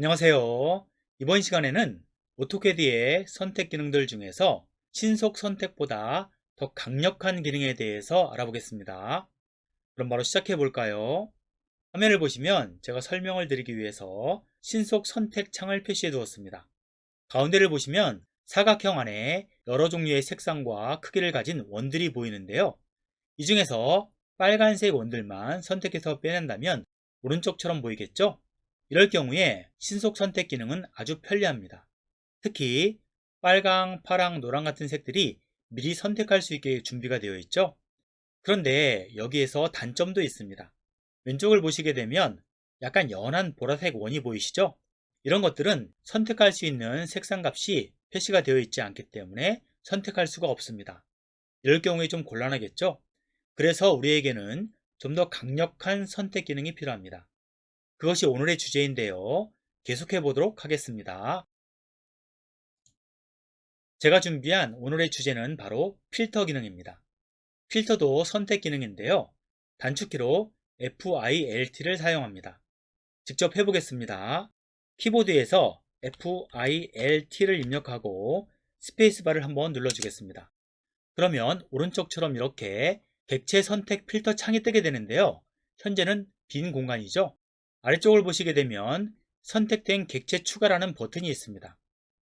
안녕하세요. 이번 시간에는 오토캐드의 선택 기능들 중에서 신속 선택보다 더 강력한 기능에 대해서 알아보겠습니다. 그럼 바로 시작해 볼까요? 화면을 보시면 제가 설명을 드리기 위해서 신속 선택 창을 표시해 두었습니다. 가운데를 보시면 사각형 안에 여러 종류의 색상과 크기를 가진 원들이 보이는데요. 이 중에서 빨간색 원들만 선택해서 빼낸다면 오른쪽처럼 보이겠죠? 이럴 경우에 신속 선택 기능은 아주 편리합니다. 특히 빨강, 파랑, 노랑 같은 색들이 미리 선택할 수 있게 준비가 되어 있죠. 그런데 여기에서 단점도 있습니다. 왼쪽을 보시게 되면 약간 연한 보라색 원이 보이시죠? 이런 것들은 선택할 수 있는 색상 값이 표시가 되어 있지 않기 때문에 선택할 수가 없습니다. 이럴 경우에 좀 곤란하겠죠? 그래서 우리에게는 좀 더 강력한 선택 기능이 필요합니다. 그것이 오늘의 주제인데요. 계속해 보도록 하겠습니다. 제가 준비한 오늘의 주제는 바로 필터 기능입니다. 필터도 선택 기능인데요. 단축키로 FILT를 사용합니다. 직접 해보겠습니다. 키보드에서 FILT를 입력하고 스페이스바를 한번 눌러주겠습니다. 그러면 오른쪽처럼 이렇게 객체 선택 필터 창이 뜨게 되는데요. 현재는 빈 공간이죠. 아래쪽을 보시게 되면 선택된 객체 추가라는 버튼이 있습니다.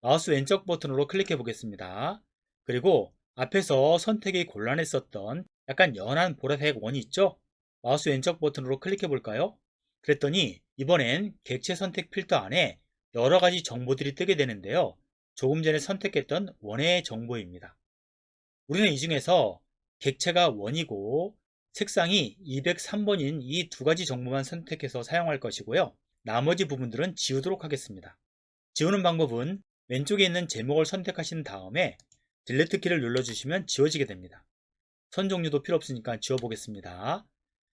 마우스 왼쪽 버튼으로 클릭해 보겠습니다. 그리고 앞에서 선택이 곤란했었던 약간 연한 보라색 원이 있죠? 마우스 왼쪽 버튼으로 클릭해 볼까요? 그랬더니 이번엔 객체 선택 필터 안에 여러 가지 정보들이 뜨게 되는데요. 조금 전에 선택했던 원의 정보입니다. 우리는 이 중에서 객체가 원이고 색상이 203번인 이 두 가지 정보만 선택해서 사용할 것이고요. 나머지 부분들은 지우도록 하겠습니다. 지우는 방법은 왼쪽에 있는 제목을 선택하신 다음에 딜레트 키를 눌러주시면 지워지게 됩니다. 선 종류도 필요 없으니까 지워보겠습니다.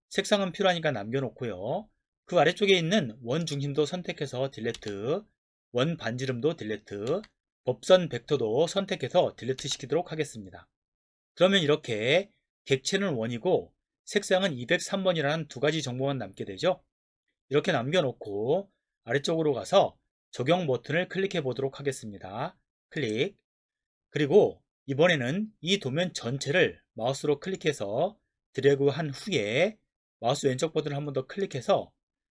색상은 필요하니까 남겨놓고요. 그 아래쪽에 있는 원 중심도 선택해서 딜레트, 원 반지름도 딜레트, 법선 벡터도 선택해서 딜레트 시키도록 하겠습니다. 그러면 이렇게 객체는 원이고 색상은 203번이라는 두 가지 정보만 남게 되죠. 이렇게 남겨놓고 아래쪽으로 가서 적용 버튼을 클릭해 보도록 하겠습니다. 클릭. 그리고 이번에는 이 도면 전체를 마우스로 클릭해서 드래그 한 후에 마우스 왼쪽 버튼을 한 번 더 클릭해서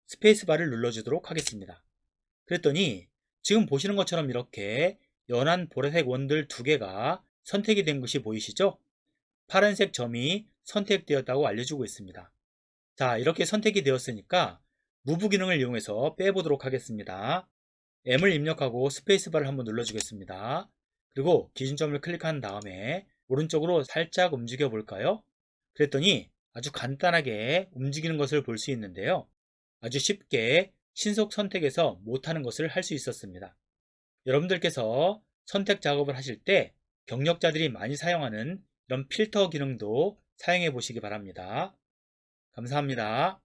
스페이스바를 눌러주도록 하겠습니다. 그랬더니 지금 보시는 것처럼 이렇게 연한 보라색 원들 두 개가 선택이 된 것이 보이시죠? 파란색 점이 선택되었다고 알려주고 있습니다. 자, 이렇게 선택이 되었으니까 무브 기능을 이용해서 빼보도록 하겠습니다. M을 입력하고 스페이스바를 한번 눌러주겠습니다. 그리고 기준점을 클릭한 다음에 오른쪽으로 살짝 움직여 볼까요? 그랬더니 아주 간단하게 움직이는 것을 볼 수 있는데요. 아주 쉽게 신속 선택에서 못하는 것을 할 수 있었습니다. 여러분들께서 선택 작업을 하실 때 경력자들이 많이 사용하는 이런 필터 기능도 사용해 보시기 바랍니다. 감사합니다.